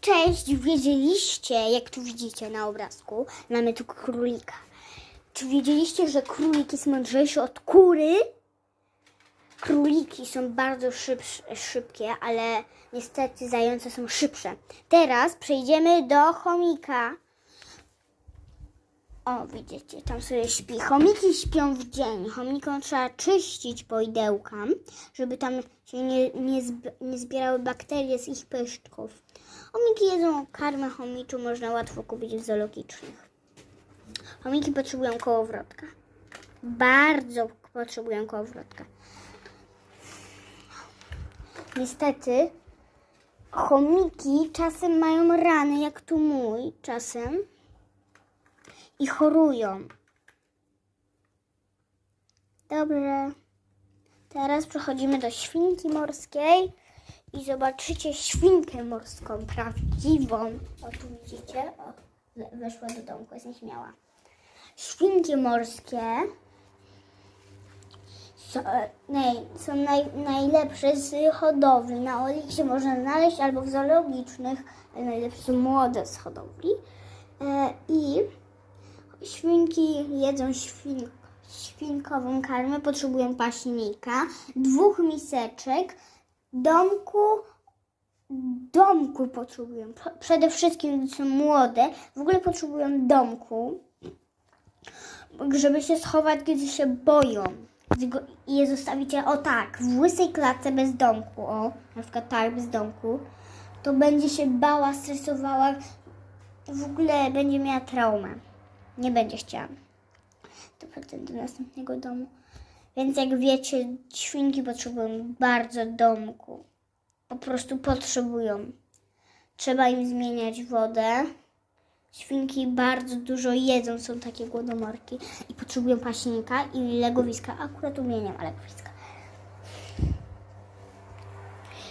Cześć, wiedzieliście, jak tu widzicie na obrazku, mamy tu królika. Czy wiedzieliście, że królik jest mądrzejszy od kury? Króliki są bardzo szyb, szybkie, ale niestety zające są szybsze. Teraz przejdziemy do chomika. O, widzicie, tam sobie śpi. Chomiki śpią w dzień. Chomikom trzeba czyścić poidełka, żeby tam się nie, nie, zb- nie zbierały bakterie z ich pyszczków. Chomiki jedzą karmę chomiczu, można łatwo kupić w zoologicznych. Chomiki potrzebują kołowrotka. Bardzo potrzebują kołowrotka. Niestety, chomiki czasem mają rany, jak tu mój, czasem i chorują. Dobrze. Teraz przechodzimy do świnki morskiej i zobaczycie świnkę morską prawdziwą. O, tu widzicie? O, we- weszła do domku, jest nieśmiała. Świnki morskie są, naj, są naj, najlepsze z hodowli. Na Oliksie można znaleźć albo w zoologicznych, ale najlepsze są młode z hodowli. E, I Świnki jedzą świn, świnkową karmę, potrzebują paśnika, dwóch miseczek, domku, domku potrzebują. Przede wszystkim, gdy są młode, w ogóle potrzebują domku, żeby się schować, gdy się boją. Gdy je zostawicie o tak, w łysej klatce bez domku, o, na przykład tak, bez domku, to będzie się bała, stresowała, w ogóle będzie miała traumę nie będzie chciała. Potem do następnego domu. Więc jak wiecie, świnki potrzebują bardzo domku. Po prostu potrzebują. Trzeba im zmieniać wodę. Świnki bardzo dużo jedzą, są takie głodomorki i potrzebują paśnika i legowiska. Akurat umieniam legowiska.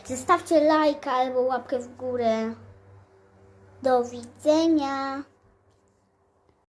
Zostawcie lajka albo łapkę w górę. Do widzenia.